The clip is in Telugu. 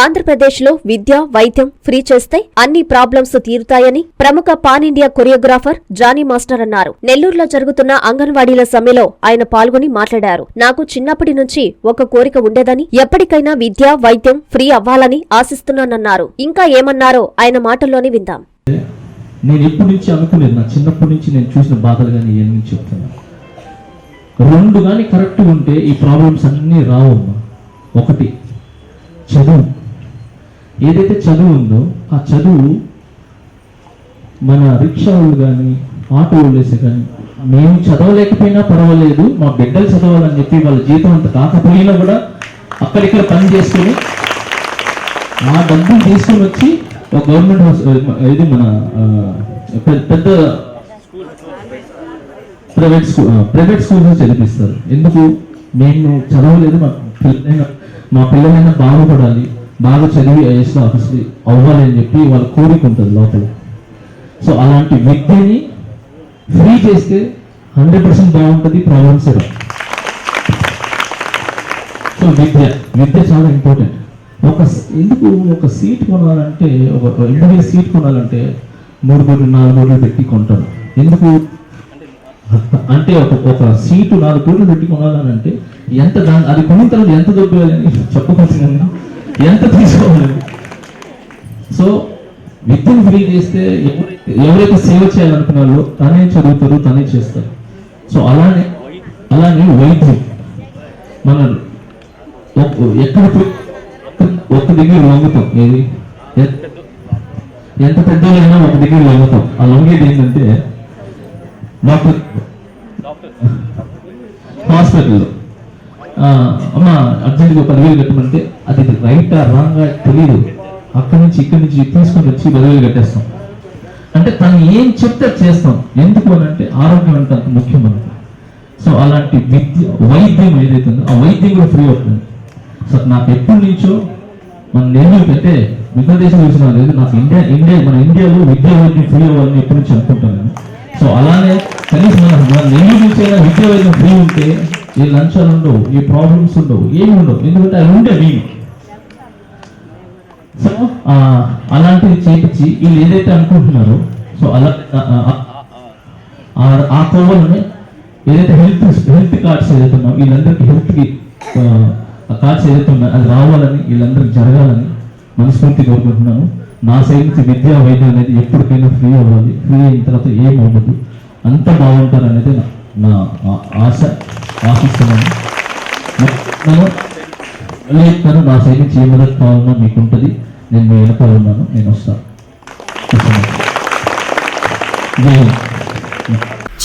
ఆంధ్రప్రదేశ్లో విద్య వైద్యం ఫ్రీ చేస్తే అన్ని ప్రాబ్లమ్స్ తీరుతాయని ప్రముఖ pan India choreographer Jani master అన్నారు. నెల్లూరులో జరుగుతున్న అంగన్వాడీల సమ్మెలో ఆయన పాల్గొని మాట్లాడారు. నాకు చిన్నప్పటి నుంచి ఒక కోరిక ఉండేదని ఎప్పటికైనా విద్య వైద్యం ఫ్రీ అవ్వాలని ఆశిస్తున్నానన్నారు. ఇంకా ఏమన్నారో ఆయన మాటల్లోనే విందాం. నేను ఎప్పటి నుంచి అనుకోలేదు. నా చిన్నప్పటి నుంచి నేను చూసిన బాధలు కానీ ఏమని చెప్తున్నా. రెండు కానీ కరెక్ట్ ఉంటే ఈ ప్రాబ్లమ్స్ అన్నీ రావమ్మా ఒకటి చదువు. ఏదైతే చదువు ఉందో ఆ చదువు మన రిక్షా వాళ్ళు కానీ ఆటో వాళ్ళేసే కానీ మేము చదవలేకపోయినా పర్వాలేదు మా బిడ్డలు చదవాలని చెప్పి వాళ్ళ జీతం అంత కాకపోయినా కూడా అక్కడిక్కడ పని చేసుకుని ఆ డబ్బులు తీసుకొని వచ్చి ఒక గవర్నమెంట్ హాస్పిటల్ ఇది మన పెద్ద- పెద్ద ప్రైవేట్ స్కూల్ ప్రైవేట్ స్కూల్స్ చదివిస్తారు. ఎందుకు? మేము చదవలేదు మా పిల్లలైనా మా పిల్లలైనా బాగుపడాలి. బాగా చదివి ఐఎస్లో ఆఫీస్కి అవ్వాలి అని చెప్పి వాళ్ళ కోరిక ఉంటుంది లోపల. సో అలాంటి వ్యక్తిని ఫ్రీ చేస్తే హండ్రెడ్ పర్సెంట్ బాగుంటుంది ప్రాబ్లమ్స్ సో విద్య విద్య చాలా ఇంపార్టెంట్ ఒక ఎందుకు ఒక సీట్ కొనాలంటే ఒక ఇండివిజువల్ సీట్ కొనాలంటే మూడు కోట్లు నాలుగు కోట్లు పెట్టి కొంటారు. ఎందుకు? అంటే ఒక ఒక సీటు నాలుగు కోట్లు పెట్టి కొనాలని అంటే ఎంత దాని అది కొన్న తర్వాత ఎంత దొబ్బేయాలని చెప్పుకోవచ్చు ఎంత తీసుకోవాలి? సో విద్యను ఫ్రీ చేస్తే ఎవరైతే ఎవరైతే సేవ చేయాలనుకున్నారో తనే చదువుతారు తనే చేస్తారు సో అలానే అలానే వైద్యం. మన ఎక్కడ ఒక్క దగ్గర లొంగుతాం. ఏది? ఎంత పెద్దలైనా ఒక దగ్గర లొంగుతాం. ఆ లొంగేది ఏంటంటే డాక్టర్. హాస్పిటల్లో. అమ్మ అర్జెంట్గా పదివేలు కట్టమంటే అది రైటా రాంగా తెలియదు అక్కడి నుంచి ఇక్కడి నుంచి తీసుకొని వచ్చి పదివేలు కట్టేస్తాం. అంటే తను ఏం చెప్తే చేస్తాం. ఎందుకు అని అంటే ఆరోగ్యం అంటే అంత ముఖ్యం మనకు సో అలాంటి విద్య వైద్యం ఏదైతే ఉందో ఆ వైద్యం కూడా ఫ్రీ అవుతుంది సో నాకు ఎప్పటి నుంచో మన నెల్లూరు అంటే మిగతా దేశం చూసినా లేదు. నాకు ఇండియా ఇండియా మన ఇండియాలో విద్యా వైద్యం ఫ్రీ అవ్వాలని ఎప్పటి నుంచి అనుకుంటాను సో అలానే కనీసం మన మన నుంచి అయినా విద్యా వైద్యం ఫ్రీ ఉంటే ఈ లంచాలు ఉండవు ఈ ప్రాబ్లమ్స్ ఉండవు ఏమి ఉండవు. ఎందుకంటే అవి ఉండే మేము సో అలాంటివి చేపించి వీళ్ళు ఏదైతే అనుకుంటున్నారో సో అలా ఆ, కోవలనే ఏదైతే హెల్త్ హెల్త్ కార్డ్స్ ఏదైతే ఉన్నాయో వీళ్ళందరికీ హెల్త్కి కార్డ్స్ ఏదైతే ఉన్నాయో అది రావాలని వీళ్ళందరికీ జరగాలని మనస్ఫూర్తి కోరుకుంటున్నాను. నా సైడ్ నుంచి విద్యా వైద్యం అనేది ఎప్పటికైనా ఫ్రీ అవ్వాలి. ఫ్రీ అయిన తర్వాత ఏం అవ్వదు. అంత బాగుంటారు అనేది నా- ఆశ ఆశిస్తున్నాను. నేను చెప్తాను నా సైడ్ నుంచి ఏ మద్దతు కావాలన్నా మీకు ఉంటుంది నేను మీ వెనకాల ఉన్నాను. నేను వస్తాను. జై హింద్.